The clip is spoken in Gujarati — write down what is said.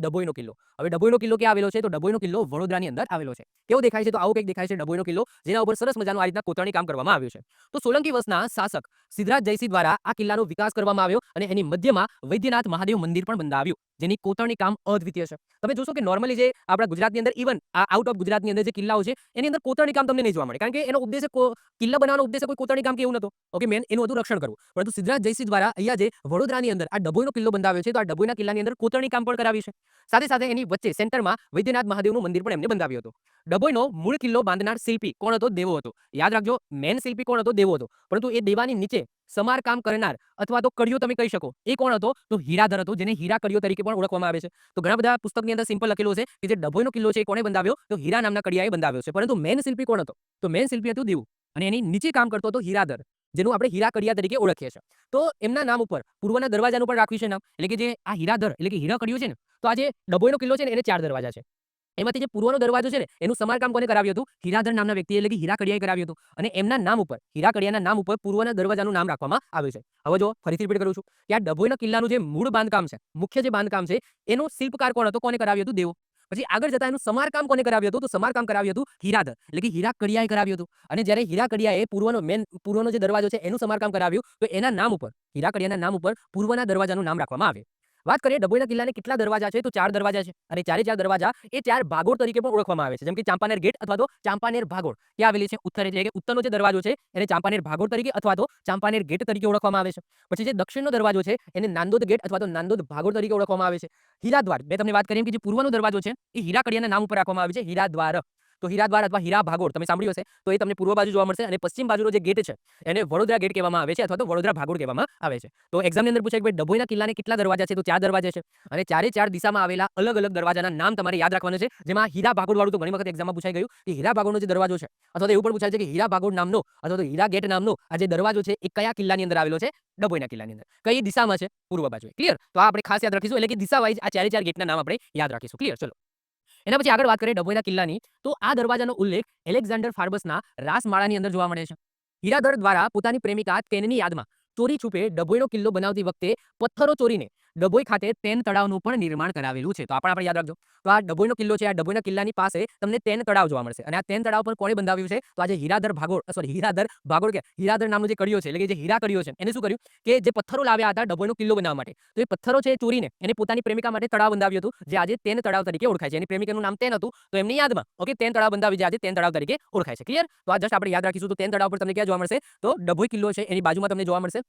ડભોઈનો કિલ્લો. હવે ડભોઈનો કિલ્લો ક્યાં આવેલો છે? તો ડભોઈનો કિલ્લો વડોદરાની અંદર આવેલો છે. કેવો દેખાય છે? તો આવો કંઈક દેખાય છે ડભોઈનો કિલ્લો, જેના ઉપર સરસ મજાનું આ રીતના કોતરણી કામ કરવામાં આવ્યું છે. તો સોલંકી વંશના શાસક સિદ્ધરાજ જયસિંહ દ્વારા આ કિલ્લાનો વિકાસ કરવામાં આવ્યો અને એની મધ્યમાં વૈદ્યનાથ મહાદેવ મંદિર પણ બંધાવ્યું. જેની કોતરણી કામ અદ્વિતીય છે. તમે જોશો કે નોર્મલી જે આપણા ગુજરાતની અંદર ઇવન આઉટ ઓફ ગુજરાતની અંદર જે કિલ્લાઓ છે, એની અંદર કોતરણી કામ તમને નહીં જોવા મળે. કારણ કે એનો ઉદ્દેશ કિલ્લા બનાવવાનો ઉદ્દેશ કોઈ કોતરણી કામ કે એવું નતો ઓકે મેન એનું હતું રક્ષણ કરવું. પરંતુ સિદ્ધરાજ જયસિંહ દ્વારા અહીંયા જે વડોદરાની અંદર આ ડભોઈનો કિલ્લો બંધાવ્યો છે, તો આ ડભોઈના કિલ્લાની અંદર કોતરણી કામ પણ કરાવ્યું છે. સાથે સાથે એની વચ્ચે સેન્ટરમાં વૈદ્યનાથ મહાદેવનું મંદિર પણ એમને બંધાવ્યું હતું. ડભોઈનો મૂળ કિલ્લો બાંધનાર શિલ્પી કોણ હતો? દેવો હતો. યાદ રાખજો મેન શિલ્પી કોણ હતો? દેવો હતો. પરંતુ એ દેવાની નીચે સમારકામ કરનાર અથવા તો કડિયો તમે કહી શકો. એ કોણ હતો? તો હીરાધર હતો, જેને હીરા કડિયો તરીકે પણ ઓળખવામાં આવે છે. તો ઘણા બધા પુસ્તકની અંદર સિમ્પલ લખેલું છે કે જે ડભોઈનો કિલ્લો છે એ કોણે બંધાવ્યો? તો હીરા નામના કડિયાએ બંધાવ્યો છે. પરંતુ મેન શિલ્પી કોણ હતો? તો મેન શિલ્પી હતું દેવું. અને એની નીચે કામ કરતો હતો હીરાધર, જેનું આપણે હીરા કડિયા તરીકે ઓળખીએ છીએ. તો એમના નામ ઉપર, પૂર્વના દરવાજાનું પણ રાખ્યું છે નામ. એટલે કે જે આ હીરાધર, એટલે કે હીરા કડિયો છે ને, તો આજે ડભોઈનો કિલ્લો છે ને, એને ચાર દરવાજા છે. એમાંથી જે પૂર્વનો દરવાજો છે ને, એનું સમારકામ કોને કરાવ્યું હતું? હીરાધર નામના વ્યક્તિ એટલે કે હીરા કરાવ્યું હતું. અને એમના નામ ઉપર હીરા કડિયાના નામ ઉપર પૂર્વના દરવાજાનું નામ રાખવામાં આવ્યું છે. હવે જો ફરીથી રિપીટ કરું છું. કે આ ડભોઈના કિલ્લાનું જે મૂળ બાંધકામ છે, મુખ્ય જે બાંધકામ છે, એનું શિલ્પકાર કોણ હતો? કોને કરાવ્યું હતું? દેવો. પછી આગળ જતા એનું સમારકામ કોને કરાવ્યું હતું? તો સમારકામ કરાવ્યું હતું હીરાધર, એટલે કે હીરા કડિયાએ કરાવ્યું હતું. અને જ્યારે હીરા કડિયાએ પૂર્વનો મેન પૂર્વનો જે દરવાજો છે, એનું સમારકામ કરાવ્યું, તો એના નામ ઉપર હીરા કડિયાના નામ ઉપર પૂર્વના દરવાજાનું નામ રાખવામાં આવે વાત કરીએ ડભોઈના કિલ્લાને કેટલા દરવાજા છે, તો ચાર દરવાજા છે. અને ચારે ચાર દરવાજા એ ચાર ભાગોળ તરીકે પણ ઓળખવામાં આવે છે. જેમ કે ચાંપાનેર ગેટ અથવા તો ચાંપાનેર ભાગોળ. ક્યાં આવેલી છે? ઉત્તર એટલે કે ઉત્તરનો જે દરવાજો છે, એને ચાંપાનેર ભાગોળ તરીકે અથવા તો ચાંપાનેર ગેટ તરીકે ઓળખવામાં આવે છે. પછી જે દક્ષિણનો દરવાજો છે, એને નાંદોદ ગેટ અથવા તો નાંદોદ ભાગોળ તરીકે ઓળખવામાં આવે છે. હીરાદ્વાર. મેં તમને વાત કરી કે જે પૂર્વનો દરવાજો છે, એ હીરાકડિયાના નામ ઉપર રાખવામાં આવે છે. હીરાદ્વાર. તો હીરાદ્વાર અથવા હીરા ભાગોળ, તમે સાંભળ્યું હશે? તો એ તમને પૂર્વ બાજુ જોવા મળશે અને પશ્ચિમ બાજુનો જે ગેટ છે, એને વડોદરા ગેટ કહેવામાં આવે છે અથવા તો વડોદરા ભાગોળ કહેવામાં આવે છે. તો એક્ઝામની અંદર પૂછાય કે ભાઈ, ડભોઈના કિલ્લાને કેટલા દરવાજા છે? તો ચાર દરવાજા છે. અને ચારે ચાર દિશામાં આવેલા અલગ અલગ દરવાજાના નામ તમારે યાદ રાખવાના છે. જેમાં હીરા ભાગોળવાળું તો ઘણી વખત એક્ઝામમાં પૂછાઈ ગયું કે હીરા ભાગોળનો જે દરવાજો છે, અથવા તો એવું પણ પૂછાય છે કે હીરા ભાગોળ નામનો અથવા તો હીરા ગેટ નામનો આ જે દરવાજો છે, એ કયા કિલ્લાની અંદર આવેલો છે? ડભોઈના કિલ્લાની અંદર. કઈ દિશામાં છે? પૂર્વ બાજુ ક્લિયર તો આ આપણે ખાસ યાદ રાખીશું. એટલે કે દિશા વાઇઝ આ ચારે ચાર ગેટના નામ આપણે યાદ રાખીશું. ક્લિયર ચલો. એના પછી આગળ વાત કરીએ ડભોઈના કિલ્લાની, તો આ દરવાજાનો ઉલ્લેખ એલેક્ઝાન્ડર ફાર્બસના રાસમાળાની અંદર જોવા મળે છે. હીરાધર દ્વારા પોતાની પ્રેમિકા કેનની યાદમાં ચોરી છુપે ડભોઈનો કિલ્લો બનાવતી વખતે પથ્થરો ચોરીને ડભોઈ ખાતે તેન તળાવનું પણ નિર્માણ કરાવેલું છે. તો આ પણ આપણે યાદ રાખજો. તો આ ડભોઈનો કિલ્લો છે, આ ડભોઈના કિલ્લાની પાસે તમને તેન તળાવ જોવા મળશે. અને આ તેન તળાવ પર કોણે બંધાવ્યું છે? તો આજે હીરાધર ભાગોળ સોરી હીરાધર ભાગોળ કે હીરાધર નામનો જે કર્યો છે, એટલે કે જે હીરા કર્યો છે, એને શું કર્યું? કે જે પથ્થરો લાવ્યા હતા ડભોઈનો કિલ્લો બનાવવા માટે. તો એ પથ્થરો છે ચોરીને એને પોતાની પ્રેમિકા માટે તળાવ બંધાવ્યું હતું, જે આજે તેન તળાવ તરીકે ઓળખાય છે. એની પ્રેમિકાનું નામ તેન હતું, તો એમની યાદમાં, ઓકે, તેન તળાવ બંધાવી જે આજે તેન તળાવ તરીકે ઓળખાય છે. ક્લિયર તો આ જસ્ટ આપણે યાદ રાખીશું, તો તેન તળાવ પર તમને ક્યાં જોવા મળશે? તો ડભોઈ કિલ્લો છે, એની બાજુમાં તમને જોવા મળશે.